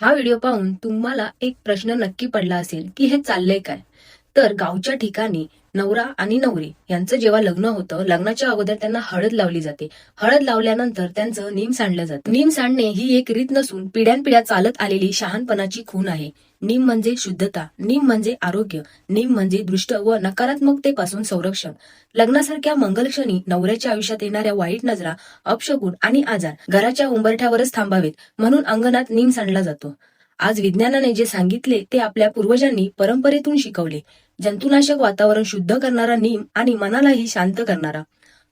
हा व्हिडिओ पाहून तुम्हाला एक प्रश्न नक्की पडला असेल की हे चाललंय काय? तर गावच्या ठिकाणी नवरा आणि नवरी यांचं जेव्हा लग्न होतं लग्नाच्या अगोदर त्यांना हळद लावली जाते. हळद लावल्यानंतर त्यांचं नीम सांडलं जातं. नीम सांडणे ही एक रीत नसून पिढ्यानपिढ्या चालत आलेली शहाणपणाची खून आहे. नीम म्हणजे शुद्धता नीम म्हणजे आरोग्य नीम म्हणजे दृष्ट व नकारात्मकतेपासून संरक्षण. लग्नासारख्या मंगलक्षणी नवऱ्याच्या आयुष्यात येणाऱ्या वाईट नजरा अपशगुण आणि आजार घराच्या उंबरठ्यावरच थांबावेत म्हणून अंगणात नीम सांडला जातो. आज विज्ञानाने जे सांगितले ते आपल्या पूर्वजांनी परंपरेतून शिकवले. जंतुनाशक वातावरण शुद्ध करणारा नीम आणि मनालाही शांत करणारा.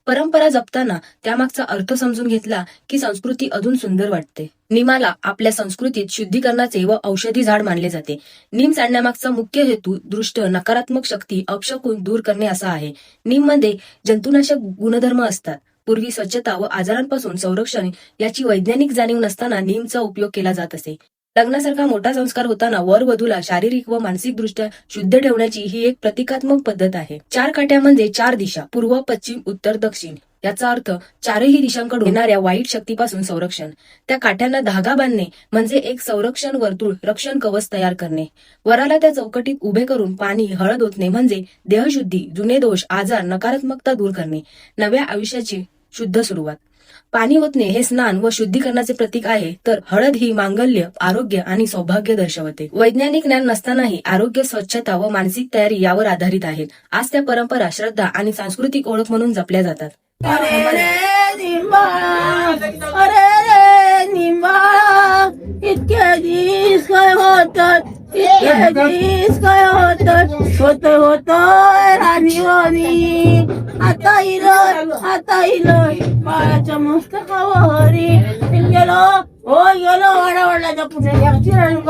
परंपरा जपताना त्यामागचा अर्थ समजून घेतला की संस्कृती अजून सुंदर वाटते. निमाला आपल्या संस्कृतीत शुद्धीकरणाचे व औषधी झाड मानले जाते. नीम सांडण्यामागचा मुख्य हेतू दृष्ट नकारात्मक शक्ती अपशकून दूर करणे असा आहे. नीममध्ये जंतुनाशक गुणधर्म असतात. पूर्वी स्वच्छता व आजारांपासून संरक्षण याची वैज्ञानिक जाणीव नसताना नीमचा उपयोग केला जात असे. लग्नासारखा मोठा संस्कार होताना वर वधूला शारीरिक व मानसिक दृष्ट्या शुद्ध ठेवण्याची ही एक प्रतिकात्मक पद्धत आहे. चार काट्या म्हणजे चार दिशा पूर्व पश्चिम उत्तर दक्षिण. याचा अर्थ चारही दिशांकडून येणाऱ्या वाईट शक्तीपासून संरक्षण. त्या काठ्यांना धागा बांधणे म्हणजे एक संरक्षण वर्तुळ रक्षण कवच तयार करणे. वराला त्या चौकटीत उभे करून पाणी हळद ओतणे म्हणजे देहशुद्धी जुने दोष आजार नकारात्मकता दूर करणे. नव्या आयुष्याची शुद्ध सुरुवात. पाणी ओतणे हे स्नान व शुद्धीकरणाचे प्रतीक आहे तर हळद ही मांगल्य आरोग्य आणि सौभाग्य दर्शवते. वैज्ञानिक ज्ञान नसतानाही आरोग्य स्वच्छता व मानसिक तयारी यावर आधारित आहेत. आज त्या परंपरा श्रद्धा आणि सांस्कृतिक ओळख म्हणून जपल्या जातात. इतके दिस काय होत होत राणीवाणी. आता इलं आता इलं बाळाच्या मस्तकावरी गेलो हो गेलो वाडा वाडल्याच्या पुढे एकटी राणी